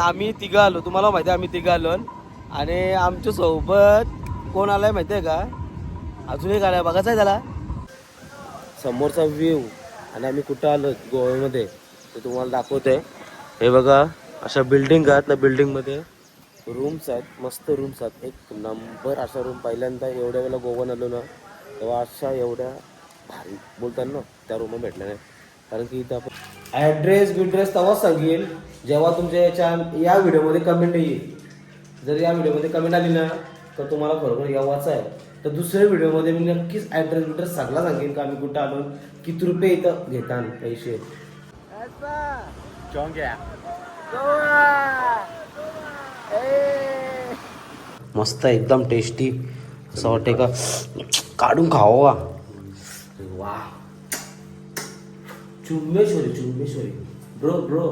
आम्ही तिघं आलो. तुम्हाला माहिती आहे आम्ही तिघं आलो. आणि आमच्यासोबत कोण आलाय माहिती आहे का? अजून एक आलाय. बघायचा आहे त्याला. समोरचा व्ह्यू आणि आम्ही कुठं आलो? गोव्यामध्ये. ते तुम्हाला दाखवतोय. हे बघा अशा बिल्डिंग आहेत ना बिल्डिंगमध्ये रूम्स आहेत. मस्त रूम्स आहेत. एक नंबर अशा रूम पहिल्यांदा एवढ्या वेळेला गोवन आलो ना तेव्हा अशा एवढ्या भारी. बोलतात ना त्या रूम भेटल्या नाही. कारण की इथं आपण ॲड्रेस बिड्रेस तेव्हाच सांगेल. जेव्हा तुमच्या याच्या या व्हिडिओमध्ये कमेंट येईल. जर या व्हिडिओमध्ये कमेंट आली ना तर तुम्हाला बरोबर यावाच आहे. तर दुसऱ्या व्हिडिओमध्ये मी नक्कीच ॲड्रेस बिड्रेस सांगला सांगेन का आम्ही कुठं आलो किती रुपये इथं घेतात पैसे. मस्त आहे, एकदम टेस्टी असं वाटते का? काढून खावा वा. चुंबेश्वरी चुंबेश्वरी. Bro bro.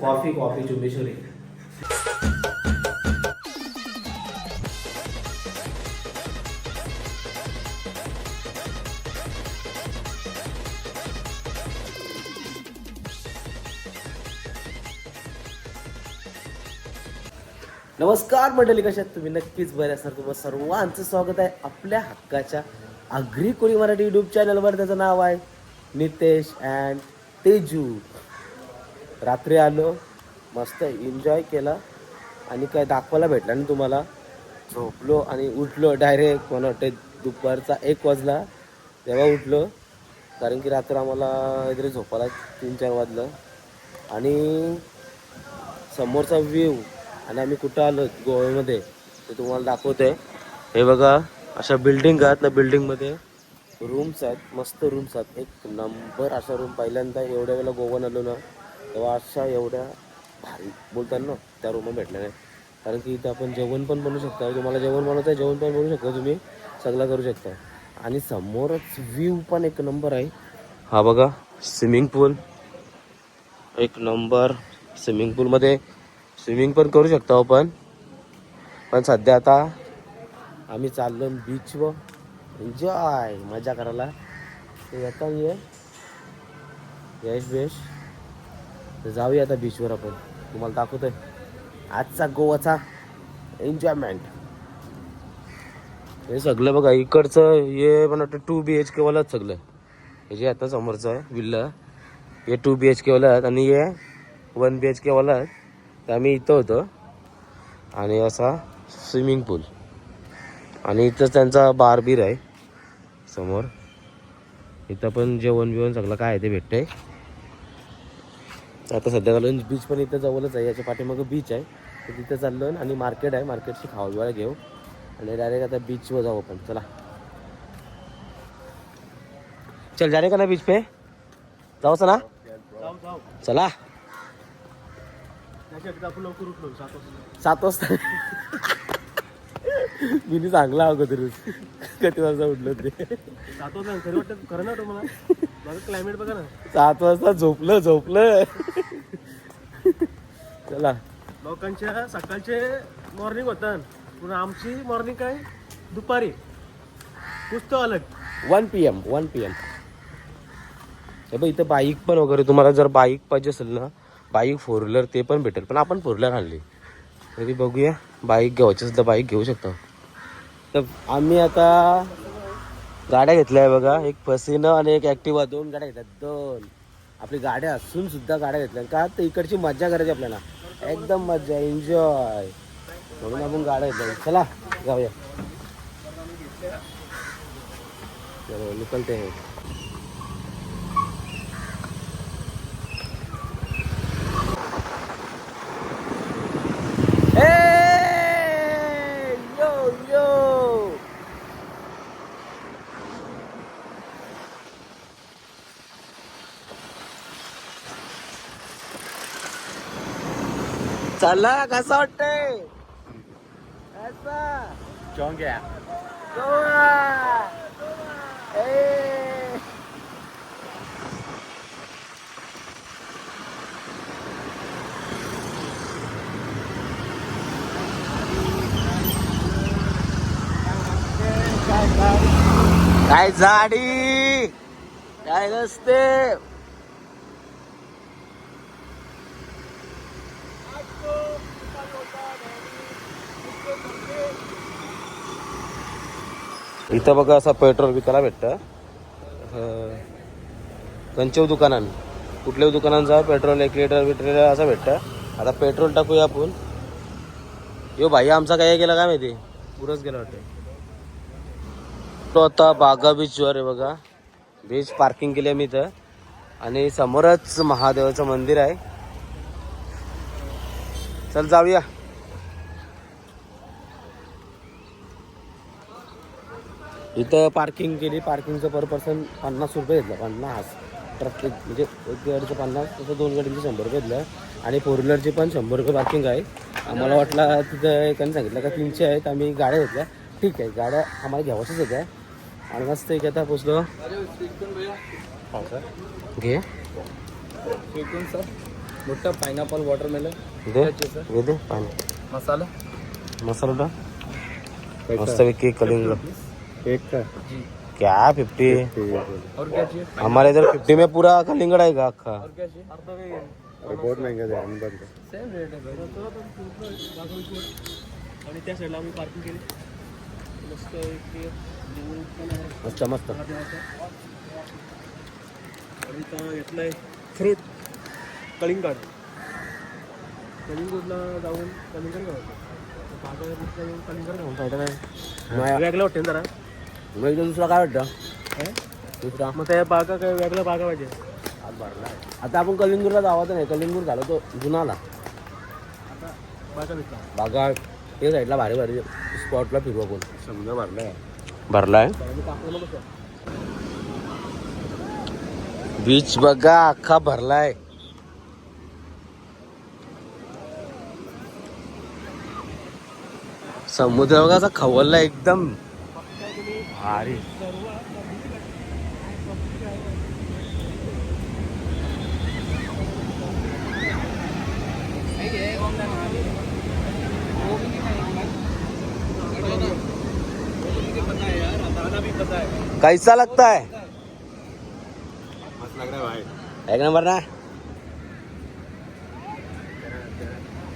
Coffee coffee चुंबेश्वरी. नमस्कार मंडळी कशात तुम्ही? नक्कीच बरे असणार. तुम्हाला सर्वांचं स्वागत आहे आपल्या हक्काच्या आग्री कोळी मराठी युट्यूब चॅनलवर त्याचं नाव आहे नितेश अँड तेजू. रात्री आलो मस्त एन्जॉय केला. आणि काय दाखवायला भेटला ना तुम्हाला. झोपलो आणि उठलो डायरेक्ट मला वाटते दुपारचा एक वाजला. तेव्हा उठलो. कारण की रात्र आम्हाला इकडे झोपायला तीन चार वाजलं. आणि समोरचा व्ह्यू आणि आम्ही कुठं आलो? गोव्यामध्ये. ते तुम्हाला दाखवतोय. हे बघा अशा बिल्डिंग आहेत ना बिल्डिंगमध्ये रूम्स आहेत मस्त रूम्स आहेत. एक नंबर अशा रूम पहिल्यांदा एवढ्या वेळेला गोवन आलो ना तेव्हा अशा एवढ्या भारी बोलतात ना त्या रूम भेटल्या नाही कारण की इथं आपण जेवण पण बनवू शकता तुम्हाला जेवण बनवतं आहे जेवण पण बनवू शकता तुम्ही सगळं करू शकता. आणि समोरच व्ह्यू पण एक नंबर आहे. हा बघा स्विमिंग पूल एक नंबर स्विमिंग पूलमध्ये स्विमिंग पण करू शकतो आपण. पण सध्या आता आम्ही चाललो बीचवर एन्जॉय मजा करायला. ते येता ये. यश बेश तर जाऊया आता बीचवर आपण. तुम्हाला दाखवतोय. आजचा गोवाचा एन्जॉयमेंट हे सगळं बघा इकडचं हे मला वाटतं टू बी एच केवालाच सगळं हे जे आता समोरचं आहे विल्ला. हे टू बी एच केवाला आहेत आणि हे वन बी एच केवाला आहेत. तर आम्ही इथं होतो. आणि असा स्विमिंग पूल आणि इथं त्यांचा बारबीर आहे. समोर. इथं पण जेवण बिवण सगळं काय आहे ते भेटतंय. आता सध्या चाललो बीच पण इथं जवळच आहे. याच्या पाठीमागं बीच आहे. तर तिथं चाललो आणि मार्केट आहे. मार्केटची खावा बिवाळा घेऊ. आणि डायरेक्ट आता बीचवर जाऊ आपण. चला. चल जाणे का ना बीच पे? जाऊच ना चला. सात वाजता. मी चांगला अगोदरच किती वाजता उठलो ते. सात वाजता खरं वाटतं खरं ना तुम्हाला? क्लायमेट बघा ना. सात वाजता झोपलं झोपलं. चला. लोकांच्या सकाळचे मॉर्निंग पण आमची मॉर्निंग काय? दुपारी. तो अलग. One P M one P M हे बघ इथं बाईक पण वगैरे तुम्हाला जर बाईक पाहिजे असेल ना बाईक फोर व्हीलर ते पण भेटेल. पण आपण फोर व्हीलर आणली. तरी बघूया बाईक घ्यायची असेल तर बाईक घेऊ शकतो. तर आम्ही आता गाड्या घेतल्या आहे बघा. एक फसिनो आणि एक ॲक्टिवा. दोन गाड्या घेतल्या दोन. आपली गाड्या असून सुद्धा गाड्या घेतल्या का? तर इकडची मज्जा करायची आपल्याला. एकदम मज्जा. एन्जॉय म्हणून आपण गाड्या घेतल्या चला जाऊया. चलो निकलते चला कसं वाटतंय? काय झाडी? काय नसते? इथं बघा असं पेट्रोल विकायला भेटतं. कंचव दुकानान. कुठल्याही दुकानात जा पेट्रोल एक लिटर बिटर असं भेटतं. आता पेट्रोल टाकूया आपण. यो भाई आमचा काय गेला काय माहिती? पुरच गेला वाटतं. तो आता बागा बीचवर आहे बघा. बीच पार्किंग केली आहे मी इथं. आणि समोरच महादेवाचं मंदिर आहे. चल जाऊया. इथं पार्किंग केली पार्किंगचं पर पर्सन पन्नास रुपये घेतलं पन्नास. प्रत्येक म्हणजे एक गाडीचं पन्नास तसं दोन गाडीचं शंभर रुपये घेतलं. आणि फोर व्हीलरची पण शंभर रुपये पार्किंग आहे. आम्हाला वाटलं तिथं एकाने सांगितलं का तीनशे आहेत आम्ही गाड्या घेतल्या. ठीक आहे गाड्या आम्हाला घ्यावाच्याच होत्या आणि मस्त एक आता पोचलो. घे. सर मोठं पायनॅपल वॉटरमेलन दे घे दे पाणी. मसाला. मसाला मस्त पैकी कलिंग एक का? क्या फिफ्टी और क्या चाहिए? हमारे इधर फिफ्टी में पूरा कलिंगड़ आएगा अख्खा और क्या चाहिए? वेगन बहुत महंगा आहे आम्ही बंद सेम रेट आहे आणि त्या साईडला आम्ही पार्किंग केली मस्त एक दूध पण आहे मस्त मस्त आणि इथं घेतलंय फ्रूट कलिंगड। कलिंगडला जाऊन कलिंगड घ्यावं जाऊन कलिंगड घ्यावं फायदा नाही वेगळं वाटतं जरा मग इथं दुसरा काय वाटतं? हे? दुसरा? मग त्या बागा काय वेगळं बागा पाहिजे आता आपण कलिंगूरला जावाचं नाही कलिंगूर झालो तो जुनाला. आता बागा हे साईडला भारी भारी स्पॉटला फिरू आपण. समजा भरलाय. भरलाय? मी कापलं बघ बीच बघा अख्खा भरलाय. समुद्र बघा असा खवलला एकदम. भारी. कैसा लगता है? मस्त लाग रहा है भाई. एक नंबर ना?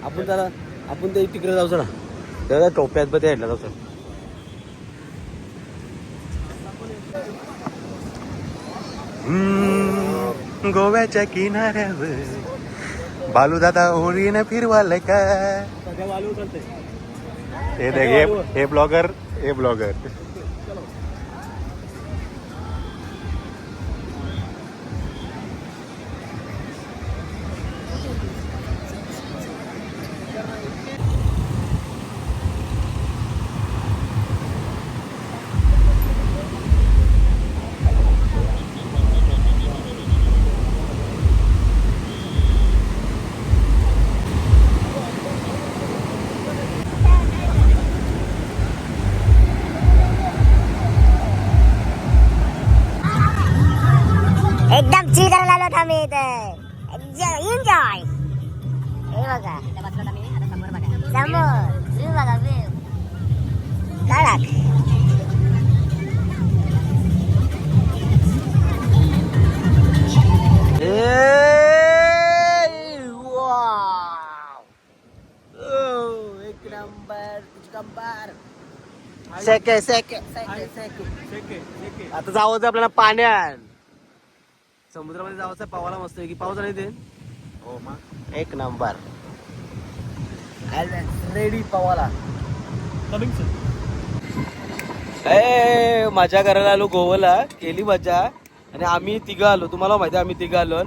आपण त्याला आपण ते तिकडे जाऊ ना त्याला टोप्यात त्या जाऊ गोव्याच्या किनाऱ्यावर. बालू दादा होळीने फिरवाल का? हे हे ब्लॉगर हे ब्लॉगर. चिल करायला आलो आम्ही इथे एन्जॉय हे बघा समोर व्ह्यू बघा व्ह्यू कडक एक नंबर नंबर सेके सेके सेके सेके आता जावं आपल्याला पाण्यात समुद्रामध्ये जावं पावाला मस्त आहे की पाऊस नाही ते हो मग. एक नंबर. रेडी पावाला. ए मजा करायला आलो गोव्याला केली मजा. आणि आम्ही तिघं आलो. तुम्हाला माहिती आहे आम्ही तिघं आलो.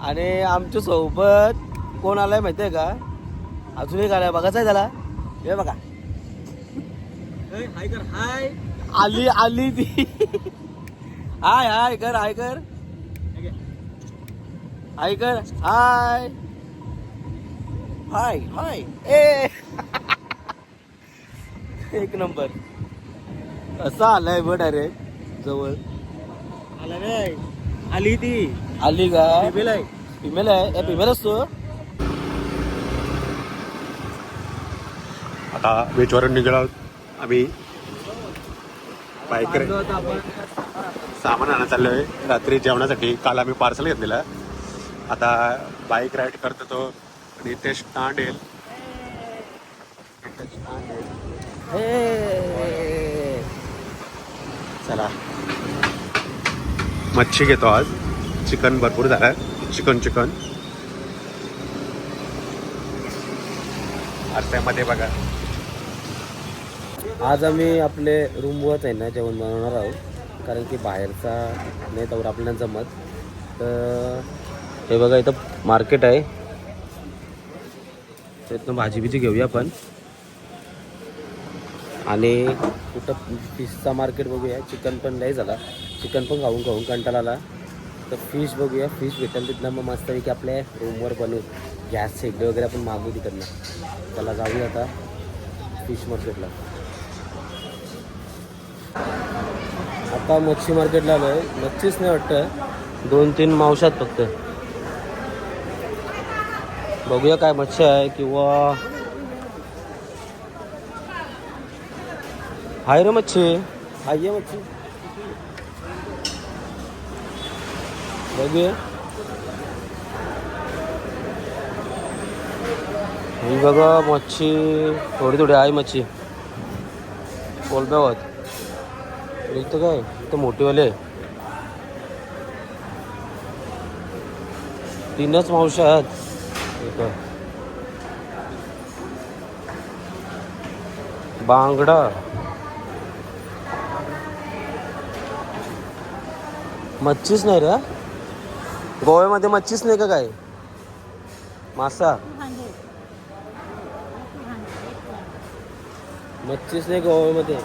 आणि आमच्यासोबत कोण आलाय माहितीये का? अजून एक आलाय. बघाच आहे त्याला. हे बघा. हाय कर हाय. आली आली ती. हाय हाय कर हाय कर. हाय कर हाय हाय हाय ए एक नंबर. असा आलाय बट अरे जवळ. आला काय? आली ती. आली का? टेबल आहे. फिमेल आहे? फिमेल असतो आता बीचवरून निघालो. आम्ही बाईक सामान आणायला चाललोय. रात्री जेवणासाठी काल आम्ही पार्सल घेतलेलं. आता बाईक राईड करतो तो येईल. हे. चला. मच्छी घेतो आज. चिकन भरपूर झालं. Chicken chicken. आरत्यामध्ये बघा. आज आम्ही आपले रूमवरच आहे ना जेवण बनवणार आहोत. कारण की बाहेरचा नाही तर आपल्याला जमत. तर हे बघा इथं मार्केट आहे. त्यातनं भाजी बिजी घेऊया आपण. आणि कुठं फिशचा मार्केट बघूया. चिकन पण नाही झाला. चिकन पण खाऊन खाऊन कंटाळा आला. तर फिश बघूया. फिश भेटेल तिथनं मग मस्तपैकी आपल्या रूमवर बनवू गॅस शेगडे वगैरे आपण मागू तिकडनं. त्याला जाऊया आता फिश मार्केटला आता मच्छी मार्केटला आलो आहे मच्छीच नाही वाटतं. दोन तीन मावशात फक्त. बघूया काय मच्छी आहे किंवा हाय रे मच्छी. हाय ये मच्छी. बघूया. ही बघा मच्छी. थोडी थोडी आहे मच्छी. कोलब्यावत इथं काय? इथं मोठीवाले तीनच मावशा आहेत. इथं. बांगडा. मच्छीच नाही रे गोव्यामध्ये मच्छीच नाही का काय? मासा. मच्छीच नाही गोव्यामध्ये.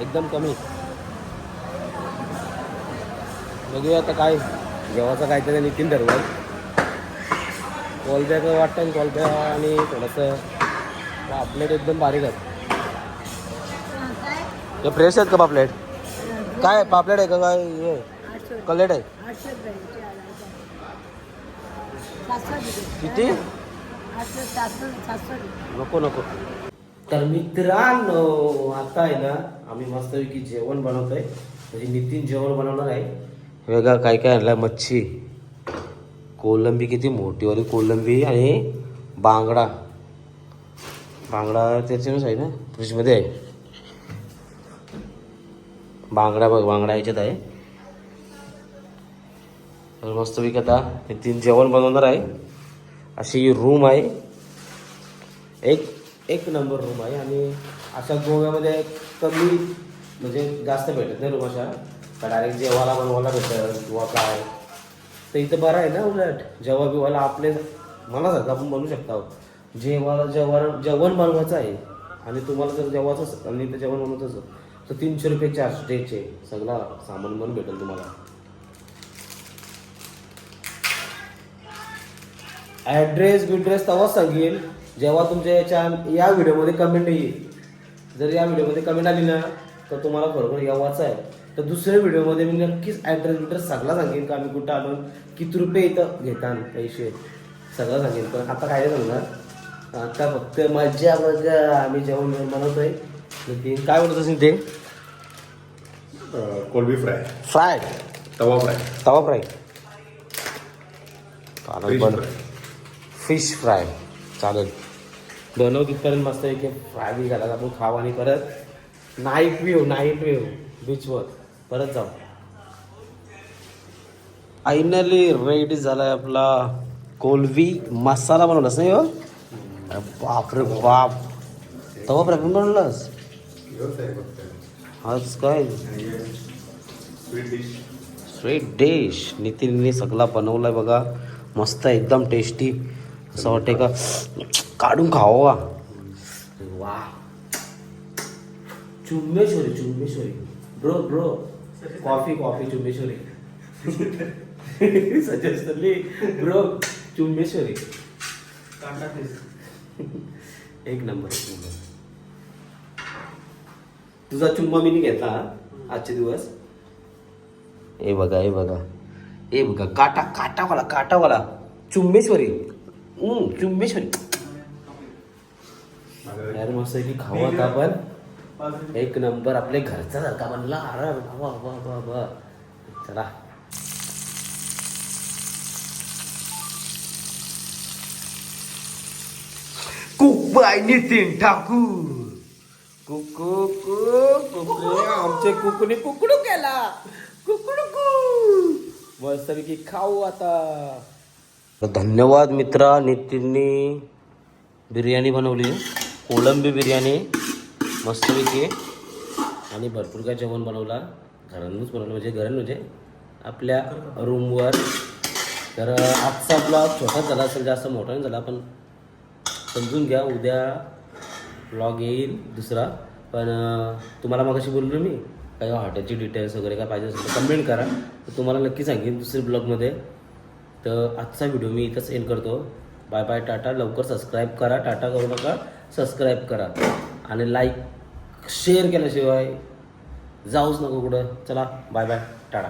एकदम कमी. बघूया आता काय जेव्हाचा काहीतरी नितीन ठरवलं कॉलबॅक वाटतं कॉलबॅक आणि थोडंसं पापलेट एकदम बारीक आहे हे फ्रेश आहेत का पापलेट? काय पापलेट आहे का? काय हे? कलेट आहे? किती? नको नको. तर मित्रांनो आता आहे ना आम्ही मस्तपैकी जेवण बनवतोय. म्हणजे नितीन जेवण बनवणार आहे. वेगळा काय काय आणलं मच्छी. कोलंबी किती मोठीवाली कोलंबी आणि बांगडा. बांगडा त्याच्यानंच आहे ना? फ्रीजमध्ये आहे. बांगडा बघ बांगडा याच्यात आहे. तर मस्तपैकी आता तीन जेवण बनवणार आहे. अशी रूम आहे. एक एक नंबर रूम आहे आणि अशा गोव्यामध्ये कमी म्हणजे जास्त भेटत नाही रूम अशा. डायरेक्ट जेवायला बनवायला भेटत किंवा काय? तर इथं बरं आहे ना उलट. जेव्हा बिवाला आपले मला सांगा आपण बनवू शकता जेवायला जेवण जेवण बनवायचं आहे आणि तुम्हाला जर जेवायचं आणि ते जेवण बनवायचं असेल तर तीनशे रुपये चार्ज डेचे सगळा सामान बनून भेटेल तुम्हाला. ॲड्रेस बिड्रेस तेव्हाच सांगेल. जेव्हा तुमच्या याच्या या व्हिडिओमध्ये कमेंट येईल. जर या व्हिडिओमध्ये कमेंट आली ना तर तुम्हाला खरोखर यावाचं आहे. तर दुसऱ्या व्हिडिओमध्ये मी नक्कीच ॲड्रेस बिड्रेस सगळा सांगेन का आम्ही कुठं आलो किती रुपये इथं घेतात पैसे सगळं सांगेन. पण आता काय सांगणार? आता फक्त मजा मजा आम्ही जेवण बनवतोय. नितीन काय बोलत असेल ते कोलबी फ्राय. फ्राय? तवा फ्राय. तवा फ्राय. चालेल फिश बन फ्राय. फिश फ्राय चालेल. बनव तिथपर्यंत मस्त एक फ्राय बी घालायला आपण खाऊ आणि परत नाईट व्ह्यू नाईट व्ह्यू बीचवर परत जाऊ. फायनली रेडी झालाय आपला कोलवी मसाला बनवलास नाही हो? बाप रे बाप. तवा पण बनवलास? आज काय? स्वीट डिश नितीनने सगळा बनवलाय बघा. मस्त एकदम टेस्टी असं वाटते का? काढून खावा वा. चुंबेश्वरी चुंबेश्वरी ब्रो ब्रो कॉफी कॉफी चुंबेश्वरी. सजेस्टली ब्रो चुंबेश्वरी. एक नंबर एक नंबर. तुझा चुंबा मी नाही घेतला आजचे दिवस? हे बघा हे बघा. हे बघा काटा काटावाला काटावाला. चुंबेश्वरी. चुंबेश्वरी. यार मस्त की खाऊ आता आपण. एक नंबर आपल्या घरचा सारखा बनला अरे वा वा वा वा चला. Cook by Nitin Thakur. कुकू कुकू आमचे कुकूने कुकडू केला. कुकडू मस्तपैकी खाऊ आता. धन्यवाद मित्रा नितीनने. बिर्याणी बनवली. कोलंबी बिर्याणी. मस्तपैकी. आणि भरपूर काय जेवण बनवला. घरांनीच बनवलं म्हणजे घरात म्हणजे आपल्या रूमवर तर आजचा ब्लॉग छोटाच झाला असेल जास्त मोठा नाही झाला पण समजून घ्या उद्या ब्लॉग येईल दुसरा. पण तुम्हाला मग कशी बोललो मी काही हॉटेलची डिटेल्स वगैरे काय पाहिजे असेल तर कमेंट करा. तर तुम्हाला नक्की सांगेन दुसऱ्या ब्लॉगमध्ये तर आजचा व्हिडिओ मी इथंच एंड करतो. Bye bye tata. लवकर सबस्क्राईब करा. टाटा करू नका. सबस्क्राईब करा. आणि लाईक शेअर केल्याशिवाय जाऊच नको कुठं. चला बाय बाय टाटा.